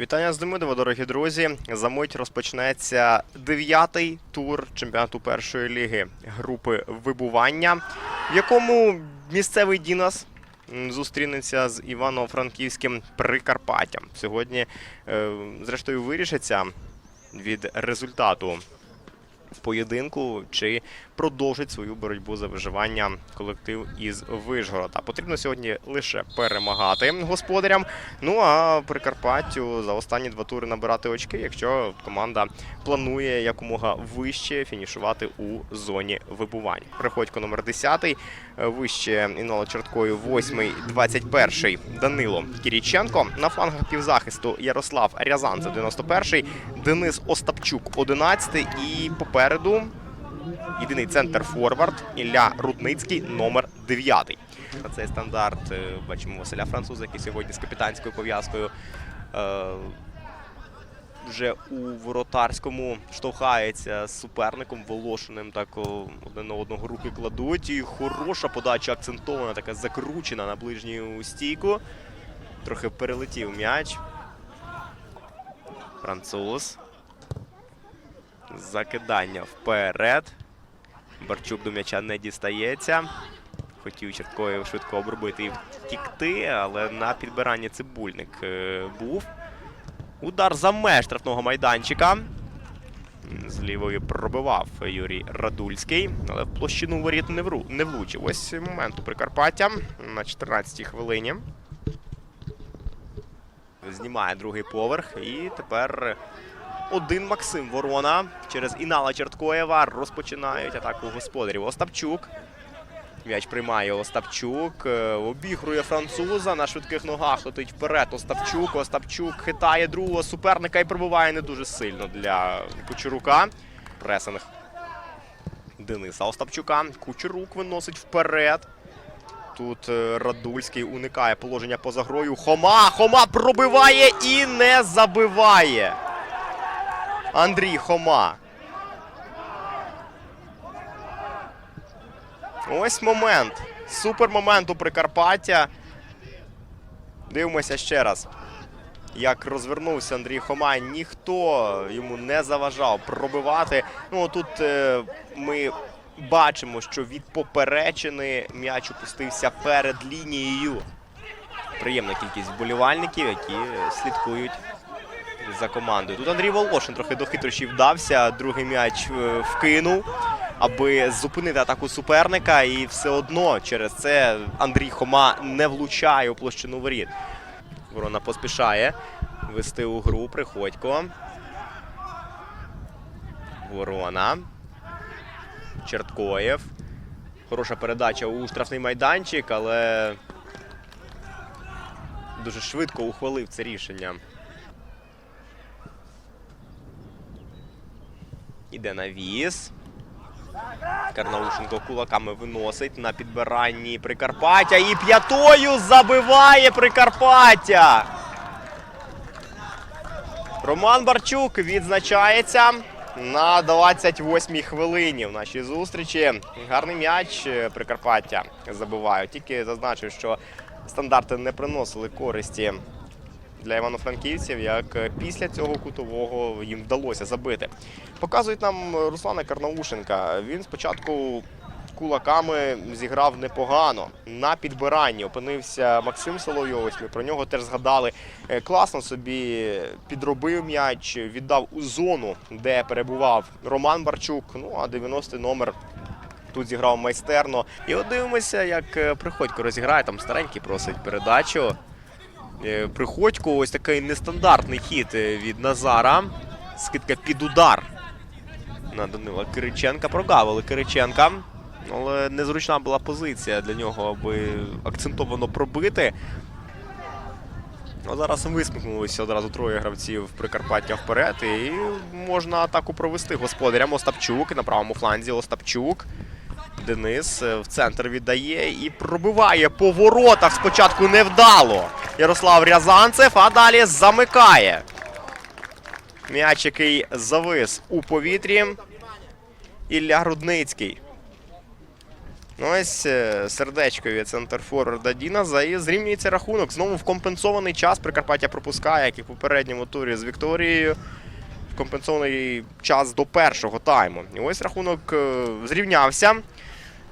Вітання з Демидова, дорогі друзі. За мить розпочнеться дев'ятий тур чемпіонату першої ліги групи вибування, в якому місцевий Дінас зустрінеться з Івано-Франківським Прикарпаттям. Сьогодні, е, зрештою, вирішиться від результату поєдинку, чи продовжить свою боротьбу за виживання колектив із Вишгорода. Потрібно сьогодні лише перемагати господарям. Ну а Прикарпаттю за останні два тури набирати очки, якщо команда планує якомога вище фінішувати у зоні вибувань. Приходько номер 10, е, вище Іноло Черткою 8, 21 Данило Кіріченко. На флангах півзахисту Ярослав Рязанцев 91, Денис Остапчук 11 і попереду єдиний центр форвард Ілля Рудницький номер 9. На цей стандарт е, бачимо Василя Француза, який сьогодні з капітанською пов'язкою е, вже у воротарському штовхається з суперником Волошиним. Так один на одного руки кладуть. І хороша подача акцентована, така закручена на ближню стійку. Трохи перелетів м'яч. Француз. Закидання вперед. Барчук до м'яча не дістається. Хотів Черткоєв швидко обробити і втікти, але на підбиранні цибульник е, був. Удар за меж штрафного майданчика. З лівої пробивав Юрій Радульський, але в площину воріт не, вру, не влучив. Ось момент у Прикарпаття на 14-й хвилині. Знімає другий поверх. І тепер один Максим Ворона через Інала Черткоєва розпочинають атаку господарів. Остапчук. М'яч приймає Остапчук. е, Обігрує француза. На швидких ногах летить вперед. Остапчук. Остапчук хитає другого суперника і пробиває не дуже сильно для Кучерука. Пресинг Дениса Остапчука. Кучерук виносить вперед. Тут е, Радульський уникає положення поза грою. Хома! Хома пробиває і не забиває. Андрій Хома. Ось момент. Супер момент у Прикарпаття. Дивимося ще раз. Як розвернувся Андрій Хома, ніхто йому не заважав пробивати. Ну тут е, ми бачимо, що від поперечини м'яч опустився перед лінією. Приємна кількість вболівальників, які слідкують за командою. Тут Андрій Волошин трохи до хитрощів вдався. Другий м'яч е, вкинув, аби зупинити атаку суперника. І все одно через це Андрій Хома не влучає у площину воріт. Ворона поспішає вести у гру. Приходько. Ворона. Черткоєв. Хороша передача у штрафний майданчик, але дуже швидко ухвалив це рішення. Іде навіс. Карнаушенко кулаками виносить на підбиранні Прикарпаття. І п'ятою забиває Прикарпаття. Роман Барчук відзначається на 28-й хвилині в нашій зустрічі. Гарний м'яч е, Прикарпаття забивають. Тільки зазначив, що стандарти не приносили користі для івано-франківців, як е, після цього кутового їм вдалося забити. Показують нам Руслана Карнаушенка. Він спочатку кулаками зіграв непогано. На підбиранні опинився Максим Соловйов. Ось Ми про нього теж згадали. Е, Класно собі підробив м'яч, віддав у зону, де перебував Роман Барчук. Ну а 90-й номер. Тут зіграв майстерно. І от дивимося, як е, Приходько розіграє. Там старенький просить передачу. Е, Приходько, ось такий нестандартний хід е, від Назара. Скидка під удар на Данила Кириченка. Прогавили Кириченка. Але незручна була позиція для нього, аби акцентовано пробити. А зараз висмикнулися одразу троє гравців Прикарпаття вперед. І можна атаку провести господарям. Остапчук на правому фланзі Остапчук. Денис е, в центр віддає і пробиває по воротах. Спочатку невдало. Ярослав Рязанцев, а далі замикає. М'яч, який завис у повітрі. Ілля Грудницький. Ну, Ось е, сердечко від центрфорварда Діназа і зрівнюється рахунок. Знову в компенсований час Прикарпаття пропускає, як і в попередньому турі з Вікторією. В компенсований час до першого тайму. І ось рахунок е, зрівнявся,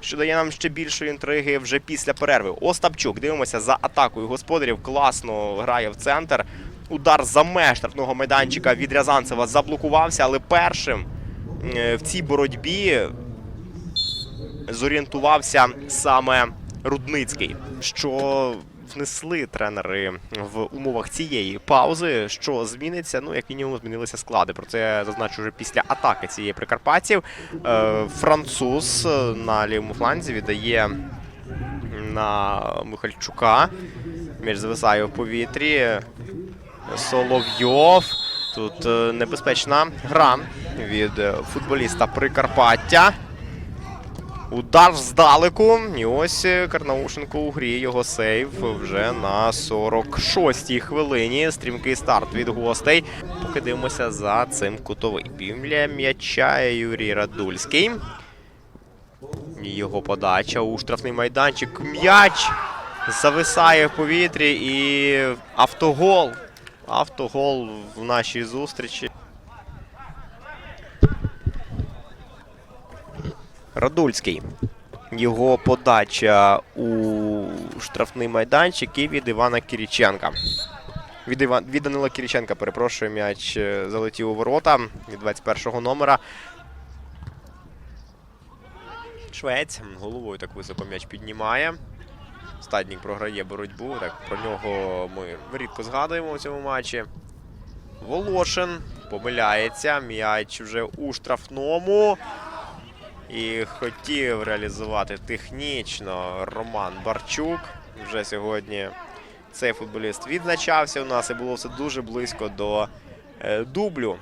що дає нам ще більшої інтриги вже після перерви. Остапчук, дивимося за атакою господарів. Класно грає в центр. Удар за меж штрафного майданчика від Рязанцева заблокувався, але першим е, в цій боротьбі зорієнтувався саме Рудницький, що внесли тренери в умовах цієї паузи. Що зміниться? Ну, як мінімум, змінилися склади. Про це я зазначу вже після атаки цієї прикарпатців. Е, француз е, на лівому фланзі віддає на Михальчука. М'яч зависає в повітрі. Соловйов. Тут е, небезпечна гра від футболіста Прикарпаття. Удар здалеку. І ось Карнаушенко у грі його сейв вже на 46-й хвилині. Стрімкий старт від гостей. Поки дивимося за цим кутовий. Півля м'яча Юрій Радульський. Його подача у штрафний майданчик. М'яч зависає в повітрі і автогол. Автогол в нашій зустрічі. Радульський. Його подача у штрафний майданчик і від Івана Кіріченка. Від, Іван... від Данила Кіріченка, перепрошую, м'яч е, залетів у ворота від 21-го номера. Швець головою так високо м'яч піднімає. Стаднік програє боротьбу. Так, про нього ми рідко згадуємо у цьому матчі. Волошин помиляється. М'яч вже у штрафному. І хотів реалізувати технічно Роман Барчук. Вже сьогодні цей футболіст відзначався у нас і було все дуже близько до е, дублю.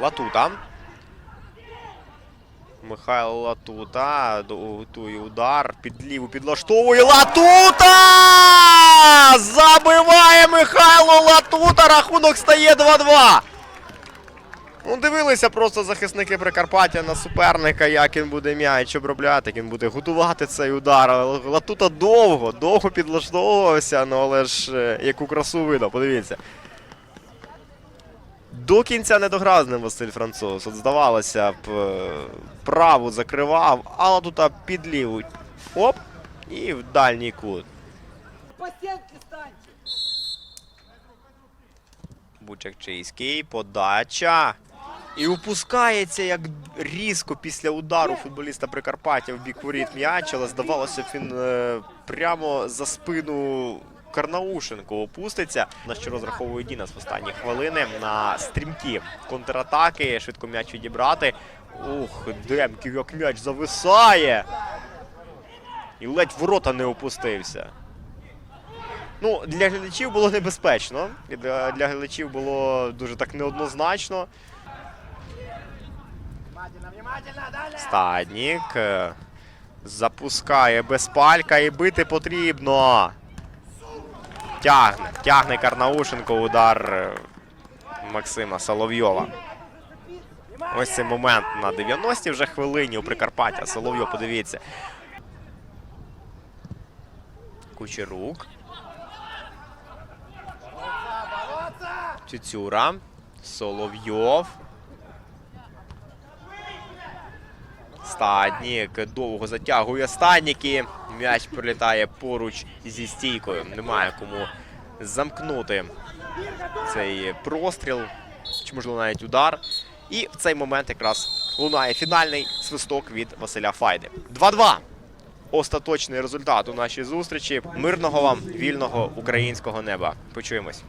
Латута. Михайло Латута готує удар під ліву підлаштовує Латута! Забиває Михайло Латута! Рахунок стає 2-2. Ну, дивилися просто захисники Прикарпаття на суперника, як він буде м'яч обробляти, як він буде готувати цей удар. Латута довго, довго підлаштовувався, ну але ж е, яку красу видав, подивіться. До кінця не дограв з ним Василь Француз. От здавалося б, е, праву закривав, але тут під ліву. Оп! І в дальній кут. Стенке станьте. Бучакчийський, подача. І упускається як різко після удару футболіста Прикарпаття в бік воріт м'яч, але здавалося б, він е, прямо за спину Карнаушенко опуститься. На що розраховує Дінас в останні хвилини на стрімкі контратаки, швидко м'яч відібрати. Ух, Демків, як м'яч зависає. І ледь ворота не опустився. Ну, для глядачів було небезпечно. Для, для глядачів було дуже так неоднозначно. Стаднік е, запускає без палька і бити потрібно. Тягне, тягне Карнаушенко удар е, Максима Соловйова. Ось цей момент на 90-й вже хвилині у Прикарпаття. Соловйов, подивіться. Кучерук. Цюцюра. Соловйов. Стаднік довго затягує стаднік і м'яч прилітає поруч зі стійкою. Немає кому замкнути цей простріл, чи можливо навіть удар. І в цей момент якраз лунає фінальний свисток від Василя Файди. 2-2. Остаточний результат у нашій зустрічі. Мирного вам вільного українського неба. Почуємось.